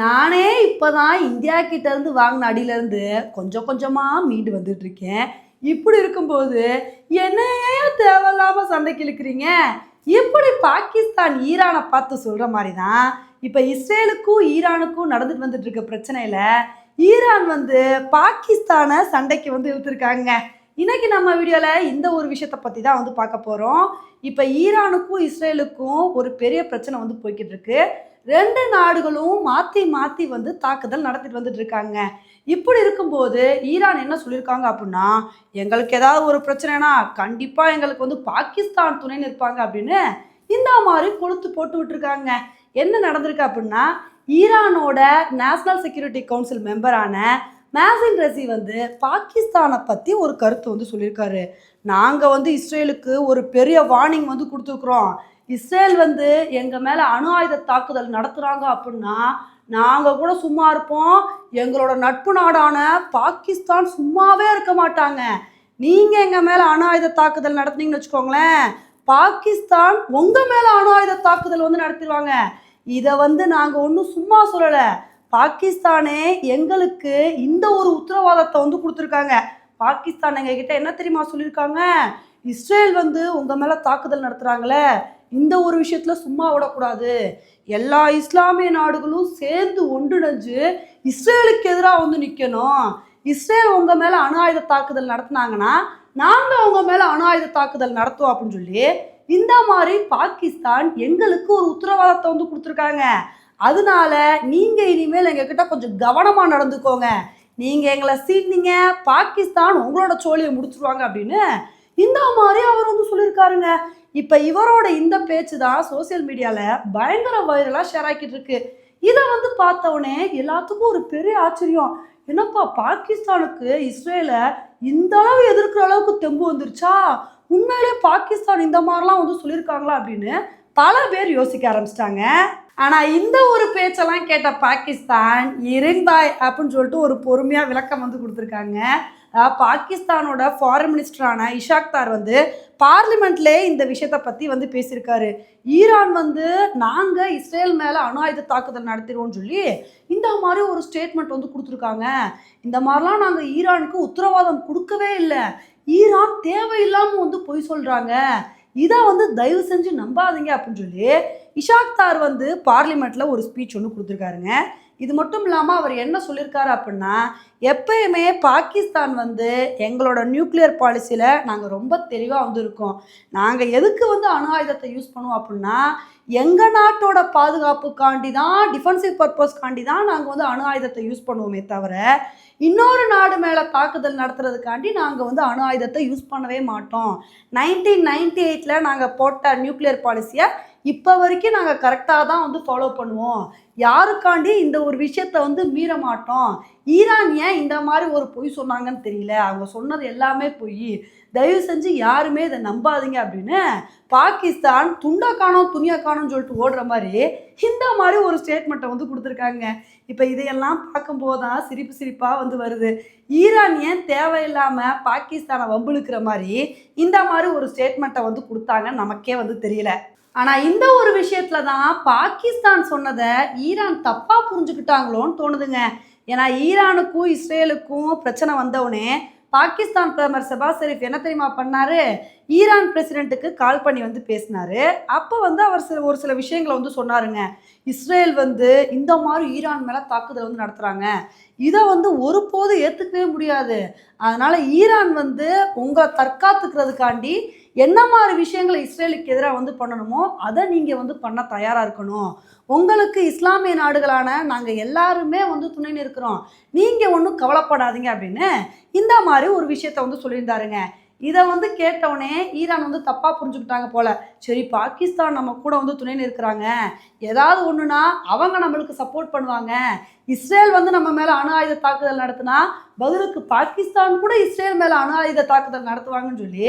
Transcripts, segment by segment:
நானே இப்போ தான் இந்தியா கிட்டேருந்து வாங்கின அடியிலேருந்து கொஞ்சம் கொஞ்சமாக மீண்டு வந்துட்டுருக்கேன் இப்படி இருக்கும்போது என்னையே தேவையில்லாமல் சண்டைக்கு இழுக்கிறீங்க. இப்படி பாகிஸ்தான் ஈரானை பார்த்து சொல்கிற மாதிரி தான் இப்போ இஸ்ரேலுக்கும் ஈரானுக்கும் நடந்துட்டு வந்துட்டு இருக்க பிரச்சனையில் ஈரான் வந்து பாகிஸ்தானை சண்டைக்கு வந்து இழுத்துருக்காங்க. இன்றைக்கி நம்ம வீடியோவில் இந்த ஒரு விஷயத்தை பற்றி தான் வந்து பார்க்க போகிறோம் இப்போ ஈரானுக்கும் இஸ்ரேலுக்கும் ஒரு பெரிய பிரச்சனை வந்து போய்கிட்டு இருக்குது ரெண்டு நாடுகளும் மாற்றி மாற்றி வந்து தாக்குதல் நடத்திட்டு வந்துட்டு இருக்காங்க. இப்படி இருக்கும்போது ஈரான் என்ன சொல்லியிருக்காங்க அப்படின்னா எங்களுக்கு ஏதாவது ஒரு பிரச்சனைனா கண்டிப்பாக எங்களுக்கு வந்து பாகிஸ்தான் துணை நிற்பாங்க அப்படின்னு இந்த மாதிரி கொளுத்து போட்டு விட்டுருக்காங்க. என்ன நடந்திருக்கு அப்படின்னா ஈரானோட நேஷனல் செக்யூரிட்டி கவுன்சில் மெம்பரான மேசின் ரசி வந்து பாகிஸ்தானை பற்றி ஒரு கருத்து வந்து சொல்லியிருக்காரு. நாங்கள் வந்து இஸ்ரேலுக்கு ஒரு பெரிய வார்னிங் வந்து கொடுத்துருக்குறோம். இஸ்ரேல் வந்து எங்கள் மேலே அணு ஆயுத தாக்குதல் நடத்துகிறாங்க அப்படின்னா நாங்கள் கூட சும்மா இருப்போம். எங்களோட நட்பு நாடான பாகிஸ்தான் சும்மாவே இருக்க மாட்டாங்க. நீங்கள் எங்கள் மேலே அணு ஆயுத தாக்குதல் நடத்துனீங்கன்னு வச்சுக்கோங்களேன் பாகிஸ்தான் உங்கள் மேலே அணு ஆயுத தாக்குதல் வந்து நடத்திடுவாங்க. இதை வந்து நாங்கள் ஒன்றும் சும்மா சொல்லலை. பாகிஸ்தானே எங்களுக்கு இந்த ஒரு உத்தரவாதத்தை வந்து கொடுத்துருக்காங்க. பாகிஸ்தான் எங்ககிட்ட என்ன தெரியுமா சொல்லியிருக்காங்க? இஸ்ரேல் வந்து உங்கள் மேலே தாக்குதல் நடத்துகிறாங்களே இந்த ஒரு விஷயத்தில் சும்மா விடக்கூடாது. எல்லா இஸ்லாமிய நாடுகளும் சேர்ந்து ஒன்றிணைஞ்சு இஸ்ரேலுக்கு எதிராக வந்து நிற்கணும் இஸ்ரேல் உங்கள் மேலே அணு ஆயுத தாக்குதல் நடத்தினாங்கன்னா நாங்கள் உங்கள் மேலே அணு ஆயுத தாக்குதல் நடத்துவோம் அப்படின்னு சொல்லி இந்த மாதிரி பாகிஸ்தான் எங்களுக்கு ஒரு உத்தரவாதத்தை வந்து கொடுத்துருக்காங்க. அதனால நீங்கள் இனிமேல் எங்ககிட்ட கொஞ்சம் கவனமாக நடந்துக்கோங்க. நீங்கள் எங்களை சீட்னீங்க பாகிஸ்தான் உங்களோட சோழியை முடிச்சிருவாங்க அப்படின்னு இந்த மாதிரி அவர் வந்து சொல்லியிருக்காருங்க. இப்போ இவரோட இந்த பேச்சு தான் சோசியல் மீடியாவில் பயங்கர வைரலாக ஷேர் ஆக்கிட்டு இருக்கு. இதை வந்து பார்த்தவொடனே எல்லாத்துக்கும் ஒரு பெரிய ஆச்சரியம். என்னப்பா பாகிஸ்தானுக்கு இஸ்ரேலை இந்த அளவு எதிர்க்கிற அளவுக்கு தெம்பு வந்துருச்சா? உண்மையிலே பாகிஸ்தான் இந்த மாதிரிலாம் வந்து சொல்லியிருக்காங்களா அப்படின்னு பல பேர் யோசிக்க ஆரம்பிச்சிட்டாங்க. ஆனால் இந்த ஒரு பேச்செல்லாம் கேட்ட பாகிஸ்தான் இருங்பாய் அப்படின்னு சொல்லிட்டு ஒரு பொறுமையாக விளக்கம் வந்து கொடுத்துருக்காங்க. பாகிஸ்தானோட ஃபாரின் மினிஸ்டரான இஷாக் தார் வந்து பார்லிமெண்ட்லே இந்த விஷயத்தை பற்றி வந்து பேசியிருக்காரு. ஈரான் வந்து நாங்கள் இஸ்ரேல் மேலே அணு ஆயுத தாக்குதல் நடத்திடுவோம்னு சொல்லி இந்த மாதிரி ஒரு ஸ்டேட்மெண்ட் வந்து கொடுத்துருக்காங்க. இந்த மாதிரிலாம் நாங்கள் ஈரானுக்கு உத்தரவாதம் கொடுக்கவே இல்லை. ஈரான் தேவையில்லாமல் வந்து பொய் சொல்கிறாங்க இதை வந்து தயவு செஞ்சு நம்பாதீங்க அப்படின்னு சொல்லி இஷாக் தார் வந்து பார்லிமெண்ட்டில் ஒரு ஸ்பீச் ஒன்று கொடுத்துருக்காருங்க. இது மட்டும் இல்லாமல் அவர் என்ன சொல்லியிருக்காரு அப்படின்னா எப்பயுமே பாகிஸ்தான் வந்து எங்களோட நியூக்ளியர் பாலிசியில் நாங்கள் ரொம்ப தெளிவாக வந்து இருக்கோம் நாங்கள் எதுக்கு வந்து அணு ஆயுதத்தை யூஸ் பண்ணுவோம் அப்படின்னா எங்கள் நாட்டோட பாதுகாப்புக்காண்டி தான் டிஃபென்சிவ் பர்பஸ்க்காண்டி தான் நாங்கள் வந்து அணு ஆயுதத்தை யூஸ் பண்ணுவோமே தவிர இன்னொரு நாடு மேலே தாக்குதல் நடத்துறதுக்காண்டி நாங்கள் வந்து அணு ஆயுதத்தை யூஸ் பண்ணவே மாட்டோம். நைன்டீன் நைன்டி எயிட்டில் நாங்கள் போட்ட நியூக்ளியர் பாலிசியை இப்போ வரைக்கும் நாங்கள் கரெக்டாக தான் வந்து ஃபாலோ பண்ணுவோம். யாருக்காண்டி இந்த ஒரு விஷயத்த வந்து மீற மாட்டோம் ஈரான் ஏன் இந்த மாதிரி ஒரு பொய் சொன்னாங்கன்னு தெரியல? அவங்க சொன்னது எல்லாமே பொய். தயவு செஞ்சு யாருமே இதை நம்பாதீங்க அப்படின்னு பாகிஸ்தான் துண்டா காணோம் துணியா காணோம்னு சொல்லிட்டு ஓடுற மாதிரி இந்த மாதிரி ஒரு ஸ்டேட்மெண்ட்டை வந்து கொடுத்துருக்காங்க. இப்போ இதையெல்லாம் பார்க்கும்போது தான் சிரிப்பு சிரிப்பாக வந்து வருது. ஈரான் ஏன் தேவையில்லாமல் பாகிஸ்தானை வம்பிழுக்கிற மாதிரி இந்த மாதிரி ஒரு ஸ்டேட்மெண்ட்டை வந்து கொடுத்தாங்கன்னு நமக்கே வந்து தெரியல. ஆனால் இந்த ஒரு விஷயத்தில் தான் பாகிஸ்தான் சொன்னதை ஈரான் தப்பாக புரிஞ்சுக்கிட்டாங்களோன்னு தோணுதுங்க. ஏன்னா ஈரானுக்கும் இஸ்ரேலுக்கும் பிரச்சனை வந்தவுடனே பாகிஸ்தான் பிரதமர் செபாஸ் ஷெரீஃப் என்ன தெரியுமா பண்ணாரு? ஈரான் பிரசிடென்ட்டுக்கு கால் பண்ணி வந்து பேசினாரு. அப்போ வந்து அவர் சில ஒரு சில விஷயங்களை வந்து சொன்னாருங்க. இஸ்ரேல் வந்து இந்த மாதிரி ஈரான் மேலே தாக்குதல் வந்து நடத்துகிறாங்க இதை வந்து ஒருபோது ஏற்றுக்கவே முடியாது. அதனால் ஈரான் வந்து உங்களை தற்காத்துக்கிறதுக்காண்டி என்ன மாதிரி விஷயங்களை இஸ்ரேலுக்கு எதிராக வந்து பண்ணணுமோ அதை நீங்கள் வந்து பண்ண தயாராக இருக்கணும். உங்களுக்கு இஸ்லாமிய நாடுகளான நாங்கள் எல்லாருமே வந்து துணை நிற்கிறோம். நீங்கள் ஒன்றும் கவலைப்படாதீங்க அப்படின்னு இந்த மாதிரி ஒரு விஷயத்த வந்து சொல்லியிருந்தாருங்க. இதை வந்து கேட்டவுடனே ஈரான் வந்து தப்பாக புரிஞ்சுக்கிட்டாங்க போல. சரி பாகிஸ்தான் நம்ம கூட வந்து துணை நிற்கிறாங்க. ஏதாவது ஒன்றுனா அவங்க நம்மளுக்கு சப்போர்ட் பண்ணுவாங்க. இஸ்ரேல் வந்து நம்ம மேலே அணு ஆயுத தாக்குதல் நடத்தினா பதிலுக்கு பாகிஸ்தான் கூட இஸ்ரேல் மேலே அணு ஆயுத தாக்குதல் நடத்துவாங்கன்னு சொல்லி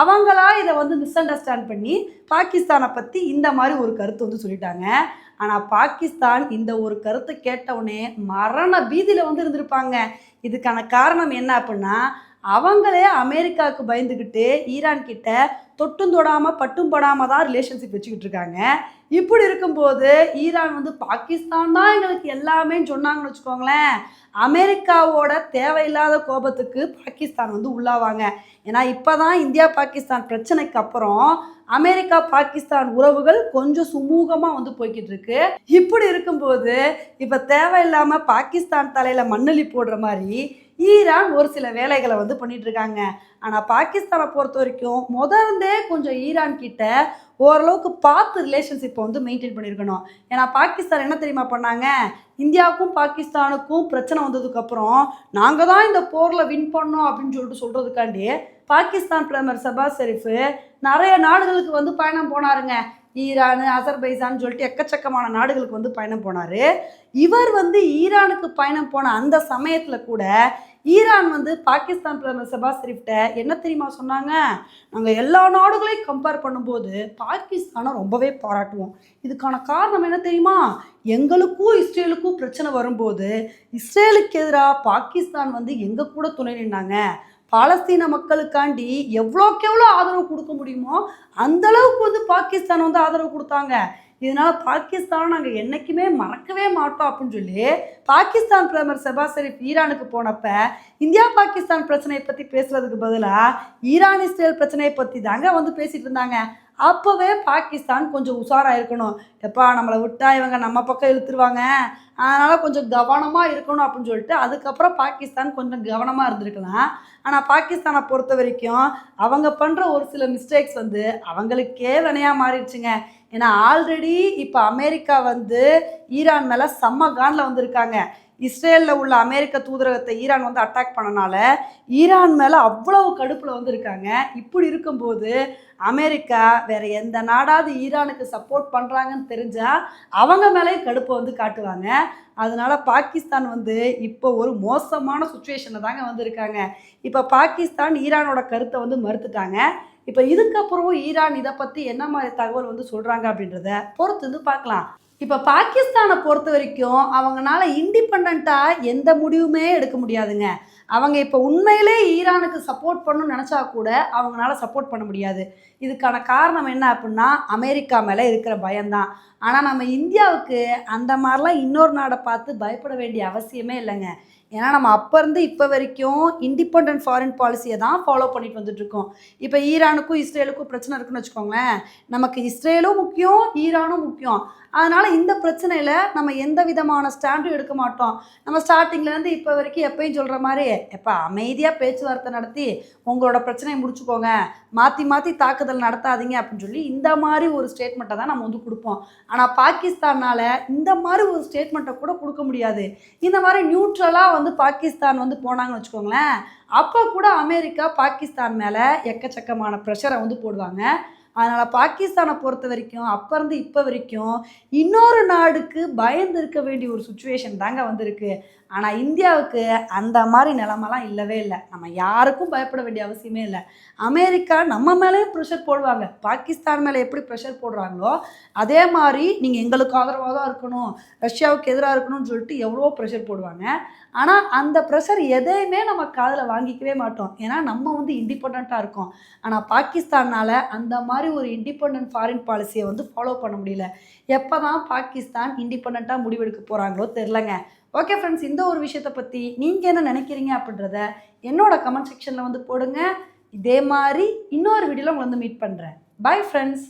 அவங்களா இதை வந்து மிஸ் அண்டர்ஸ்டாண்ட் பண்ணி பாகிஸ்தானை பற்றி இந்த மாதிரி ஒரு கருத்து வந்து சொல்லிட்டாங்க. ஆனால் பாகிஸ்தான் இந்த ஒரு கருத்தை கேட்டவுடனே மரண பீதியில் வந்து இருந்திருப்பாங்க. இதுக்கான காரணம் என்ன அப்படின்னா அவங்களே அமெரிக்காவுக்கு பயந்துக்கிட்டு ஈரான் கிட்ட தொட்டும் தொடாமல் பட்டும் படாமல் தான் ரிலேஷன்ஷிப் வச்சுக்கிட்டு இருக்காங்க. இப்படி இருக்கும்போது ஈரான் வந்து பாகிஸ்தான் தான் எங்களுக்கு எல்லாமே சொன்னாங்கன்னு வச்சுக்கோங்களேன். அமெரிக்காவோட தேவையில்லாத கோபத்துக்கு பாகிஸ்தான் வந்து உள்ளாவாங்க. ஏன்னா இப்போதான் இந்தியா பாகிஸ்தான் பிரச்சனைக்கு அப்புறம் அமெரிக்கா பாகிஸ்தான் உறவுகள் கொஞ்சம் சுமூகமாக வந்து போய்கிட்டு இருக்கு. இப்படி இருக்கும்போது இப்போ தேவையில்லாமல் பாகிஸ்தான் தலையில் மண்ணலி போடுற மாதிரி ஈரான் ஒரு சில வேலைகளை வந்து பண்ணிட்டு இருக்காங்க. ஆனால் பாகிஸ்தானை பொறுத்த வரைக்கும் முதர்ந்தே கொஞ்சம் ஈரான் கிட்ட ஓரளவுக்கு பார்த்து ரிலேஷன்ஷிப்பை வந்து மெயின்டைன் பண்ணியிருக்கணும். ஏன்னா பாகிஸ்தான் என்ன தெரியுமா பண்ணாங்க? இந்தியாவுக்கும் பாகிஸ்தானுக்கும் பிரச்சனை வந்ததுக்கப்புறம் நாங்கள் தான் இந்த போரில் வின் பண்ணோம் அப்படின்னு சொல்லிட்டு சொல்கிறதுக்காண்டி பாகிஸ்தான் பிரதமர் சபாஸ் ஷெரீஃபு நிறைய நாடுகளுக்கு வந்து பயணம் போனாருங்க. ஈரான் அசர்பைசான் சொல்லிட்டு எக்கச்சக்கமான நாடுகளுக்கு வந்து பயணம் போனார். இவர் வந்து ஈரானுக்கு பயணம் போன அந்த சமயத்தில் கூட ஈரான் வந்து பாகிஸ்தான் பிரதமர் சபாஸ் ஷெரீஃப்ட என்ன தெரியுமா சொன்னாங்க? நாங்கள் எல்லா நாடுகளையும் கம்பேர் பண்ணும்போது பாகிஸ்தானை ரொம்பவே பாராட்டுவோம். இதுக்கான காரணம் என்ன தெரியுமா? எங்களுக்கும் இஸ்ரேலுக்கும் பிரச்சனை வரும்போது இஸ்ரேலுக்கு எதிராக பாகிஸ்தான் வந்து எங்கள் கூட துணை நின்னாங்க? பாலஸ்தீன மக்களுக்காண்டி எவ்வளோக்கு எவ்வளோ ஆதரவு கொடுக்க முடியுமோ அந்தளவுக்கு வந்து பாகிஸ்தான் வந்து ஆதரவு கொடுத்தாங்க. இதனால் பாகிஸ்தானை நாங்கள் என்றைக்குமே மறக்கவே மாட்டோம் அப்படின்னு சொல்லி பாகிஸ்தான் பிரதமர் செபாஸ் ஷெரீப் ஈரானுக்கு போனப்ப இந்தியா பாகிஸ்தான் பிரச்சனையை பற்றி பேசுறதுக்கு பதிலாக ஈரான் இஸ்ரேல் பிரச்சனையை பற்றி தாங்க வந்து பேசிட்டு இருந்தாங்க. அப்போவே பாகிஸ்தான் கொஞ்சம் உஷாராக இருக்கணும். எப்பா நம்மளை விட்டா இவங்க நம்ம பக்கம் இழுத்துருவாங்க. அதனால் கொஞ்சம் கவனமாக இருக்கணும் அப்படின்னு சொல்லிட்டு அதுக்கப்புறம் பாகிஸ்தான் கொஞ்சம் கவனமாக இருந்திருக்கலாம். ஆனால் பாகிஸ்தானை பொறுத்த வரைக்கும் அவங்க பண்ணுற ஒரு சில மிஸ்டேக்ஸ் வந்து அவங்களுக்கே வினையாக மாறிடுச்சுங்க. ஏன்னா ஆல்ரெடி இப்போ அமெரிக்கா வந்து ஈரான் மேலே செம்ம கானில் வந்திருக்காங்க. இஸ்ரேலில் உள்ள அமெரிக்க தூதரகத்தை ஈரான் வந்து அட்டாக் பண்ணனால ஈரான் மேலே அவ்வளவு கடுப்பில் வந்து இருக்காங்க. இப்படி இருக்கும்போது அமெரிக்கா வேற எந்த நாடாவது ஈரானுக்கு சப்போர்ட் பண்ணுறாங்கன்னு தெரிஞ்சால் அவங்க மேலேயும் கடுப்பை வந்து காட்டுவாங்க. அதனால பாகிஸ்தான் வந்து இப்போ ஒரு மோசமான சுச்சுவேஷனில் தாங்க வந்திருக்காங்க இப்போ பாகிஸ்தான் ஈரானோட கருத்தை வந்து மறுத்துட்டாங்க. இப்போ இதுக்கப்புறம் ஈரான் இதை பற்றி என்ன மாதிரி தகவல் வந்து சொல்கிறாங்க அப்படின்றத பொறுத்து வந்து பார்க்கலாம். இப்போ பாகிஸ்தானை பொறுத்த வரைக்கும் அவங்கனால இண்டிபெண்ட்டாக எந்த முடிவுமே எடுக்க முடியாதுங்க. அவங்க இப்போ உண்மையிலே ஈரானுக்கு சப்போர்ட் பண்ணணும்னு நினச்சா கூட அவங்களால சப்போர்ட் பண்ண முடியாது. இதுக்கான காரணம் என்ன அப்படின்னா அமெரிக்கா மேலே இருக்கிற பயம்தான். ஆனால் நம்ம இந்தியாவுக்கு அந்த மாதிரிலாம் இன்னொரு நாடை பார்த்து பயப்பட வேண்டிய அவசியமே இல்லைங்க. ஏன்னா நம்ம அப்போ இருந்து இப்போ வரைக்கும் இண்டிபெண்ட் ஃபாரின் பாலிசியை தான் ஃபாலோ பண்ணிட்டு வந்துட்டுருக்கோம். இப்போ ஈரானுக்கும் இஸ்ரேலுக்கும் பிரச்சனை இருக்குன்னு வச்சுக்கோங்களேன். நமக்கு இஸ்ரேலும் முக்கியம் ஈரானும் முக்கியம். அதனால் இந்த பிரச்சனையில் நம்ம எந்த விதமான ஸ்டாண்டும் எடுக்க மாட்டோம். நம்ம ஸ்டார்டிங்லேருந்து இப்போ வரைக்கும் எப்பயும் சொல்கிற மாதிரி எப்போ அமைதியாக பேச்சுவார்த்தை நடத்தி உங்களோட பிரச்சனையை முடிச்சுக்கோங்க. மாற்றி மாற்றி தாக்குதல் நடத்தாதீங்க அப்படின்னு சொல்லி இந்த மாதிரி ஒரு ஸ்டேட்மெண்ட்டை தான் நம்ம வந்து கொடுப்போம். ஆனால் பாகிஸ்தானால் இந்த மாதிரி ஒரு ஸ்டேட்மெண்ட்டை கூட கொடுக்க முடியாது. இந்த மாதிரி நியூட்ரலாக வந்து பாகிஸ்தான் வந்து போனாங்கன்னு வச்சுக்கோங்களேன் அப்போ கூட அமெரிக்கா பாகிஸ்தான் மேலே எக்கச்சக்கமான ப்ரெஷரை வந்து போடுவாங்க. அதனால் பாகிஸ்தானை பொறுத்த வரைக்கும் அப்போ இருந்து இப்போ வரைக்கும் இன்னொரு நாடுக்கு பயந்து இருக்க வேண்டிய ஒரு சுச்சுவேஷன் தாங்க வந்திருக்கு. ஆனால் இந்தியாவுக்கு அந்த மாதிரி நிலமெல்லாம் இல்லவே இல்லை. நம்ம யாருக்கும் பயப்பட வேண்டிய அவசியமே இல்லை. அமெரிக்கா நம்ம மேலேயும் ப்ரெஷர் போடுவாங்க. பாகிஸ்தான் மேலே எப்படி ப்ரெஷர் போடுறாங்களோ அதே மாதிரி நீங்கள் எங்களுக்கு ஆதரவாக தான் இருக்கணும் ரஷ்யாவுக்கு எதிராக இருக்கணும்னு சொல்லிட்டு எவ்வளோ ப்ரெஷர் போடுவாங்க. ஆனால் அந்த ப்ரெஷர் எதையுமே நம்ம காதில் வாங்கிக்கவே மாட்டோம். ஏன்னா நம்ம வந்து இண்டிபெண்ட்டாக இருக்கோம். ஆனால் பாகிஸ்தானால் அந்த மாதிரி ஒரு இண்டிபெண்ட் ஃபாரின் பாலிசியை வந்து ஃபாலோ பண்ண முடியல. எப்போ தான் பாகிஸ்தான் இண்டிபெண்ட்டாக முடிவெடுக்க போகிறாங்களோ தெரிலங்க ஓகே ஃப்ரெண்ட்ஸ் இந்த ஒரு விஷயத்தை பற்றி நீங்கள் என்ன நினைக்கிறீங்க அப்படின்றத என்னோட கமெண்ட் செக்ஷனில் வந்து போடுங்க. இதே மாதிரி இன்னொரு வீடியோவில் உங்களை வந்து மீட் பண்ணுறேன் பை ஃப்ரெண்ட்ஸ்